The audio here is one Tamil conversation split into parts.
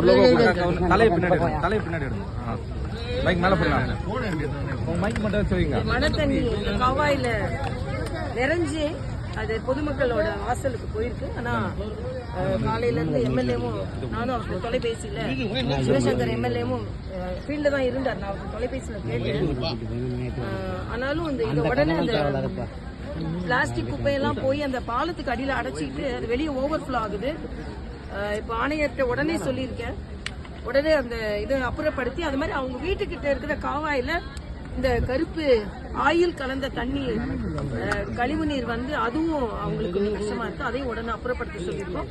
தலையை பின்னாடி. தலையை பின்னாடி எடுங்க. ஆ. மைக் மேல போடலாம் உங்க மைக் மட்டும் வச்சு வைங்க. மழை தண்ணி காவாயில நிறைஞ்சு அது பொதுமக்களோட வாசலுக்கு போயிருக்கு. ஆனா காலையில இருந்து எம்எல்ஏவும் நானும் அவருக்கு தொலைபேசியில சிவசங்கர் எம்எல்ஏவும் ஃபீல்ட்ல தான் இருந்தார். நான் அவருக்கு தொலைபேசியில கேட்டேன். ஆனாலும் இந்த இது உடனே அந்த பிளாஸ்டிக் குப்பையெல்லாம் போய் அந்த பாலத்துக்கு அடியில அடைச்சிட்டு அது வெளியே ஓவர்ஃப்ளோ ஆகுது. அஹ், இப்போ ஆணையர்கிட்ட உடனே சொல்லியிருக்கேன். உடனே அந்த இதை அப்புறப்படுத்தி அது மாதிரி அவங்க வீட்டுக்கிட்ட இருக்கிற காவாயில் இந்த கருப்பு ஆயில் கலந்த தண்ணி கழிவு நீர் வந்து அதுவும் அவங்களுக்கு கொஞ்சம் கஷ்டமா இருக்கு. அதையும் உடனே அப்புறப்படுத்த சொல்லியிருக்கோம்.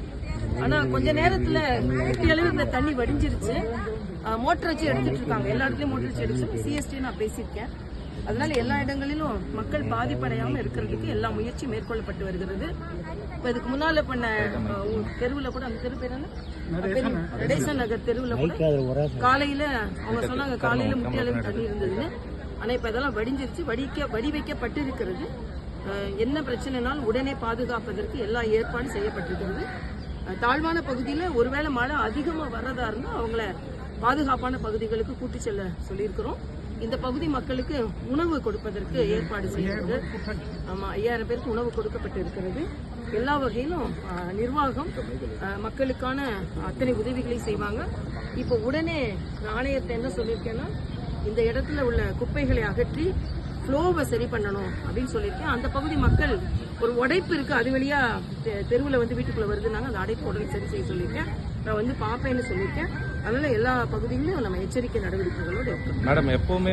ஆனா கொஞ்ச நேரத்துல முட்டிய அளவு இந்த தண்ணி வடிஞ்சிருச்சு. மோட்டர் வச்சு எடுத்துட்டு இருக்காங்க. எல்லா இடத்துலயும் மோட்டர் வச்சு எடுத்து சிஎஸ்டி நான் பேசியிருக்கேன். அதனால எல்லா இடங்களிலும் மக்கள் பாதிப்படையாம இருக்கிறதுக்கு எல்லா முயற்சியும் மேற்கொள்ளப்பட்டு வருகிறது. இப்ப இதுக்கு முன்னால பண்ண தெருவுல கூட அந்த தெரு பேர் நடேசன் நகர். தெருவுல கூட காலையில அவங்க சொன்னாங்க காலையில முக்கிய அளவு தண்ணி இருந்ததுன்னு. ஆனா இப்ப இதெல்லாம் வடிஞ்சிருச்சு வடிக்க வடி வைக்கப்பட்டு இருக்கிறது என்ன பிரச்சனைனாலும் உடனே பாதுகாப்பதற்கு எல்லா ஏற்பாடும் செய்யப்பட்டிருக்கிறது. தாழ்வான பகுதியில ஒருவேளை மழை அதிகமா வர்றதா இருந்தா அவங்கள பாதுகாப்பான பகுதிகளுக்கு கூட்டி செல்ல சொல்லியிருக்கிறோம். இந்த பகுதி மக்களுக்கு உணவு கொடுப்பதற்கு ஏற்பாடு செய்யறது ஆமா ஐயாயிரம் பேருக்கு உணவு கொடுக்கப்பட்டு இருக்கிறது எல்லா வகையிலும் நிர்வாகம் மக்களுக்கான அத்தனை உதவிகளை செய்வாங்க. இப்போ உடனே ஆணையத்தை என்ன சொல்லியிருக்கேன்னா இந்த இடத்துல உள்ள குப்பைகளை அகற்றி ஃப்ளோவை சரி பண்ணணும் அப்படின்னு சொல்லியிருக்கேன். அந்த பகுதி மக்கள் ஒரு உடைப்பு இருக்கு அது வழியா தெ- வந்து வீட்டுக்குள்ள வருதுனாங்க அந்த அடைப்பு உடனே சரி செய்ய சொல்லியிருக்கேன். நான் வந்து பார்ப்பேன்னு சொல்லியிருக்கேன். அதனால எல்லா பகுதியிலும் நம்ம எச்சரிக்கை நடவடிக்கைகளோடு மேடம் எப்பவுமே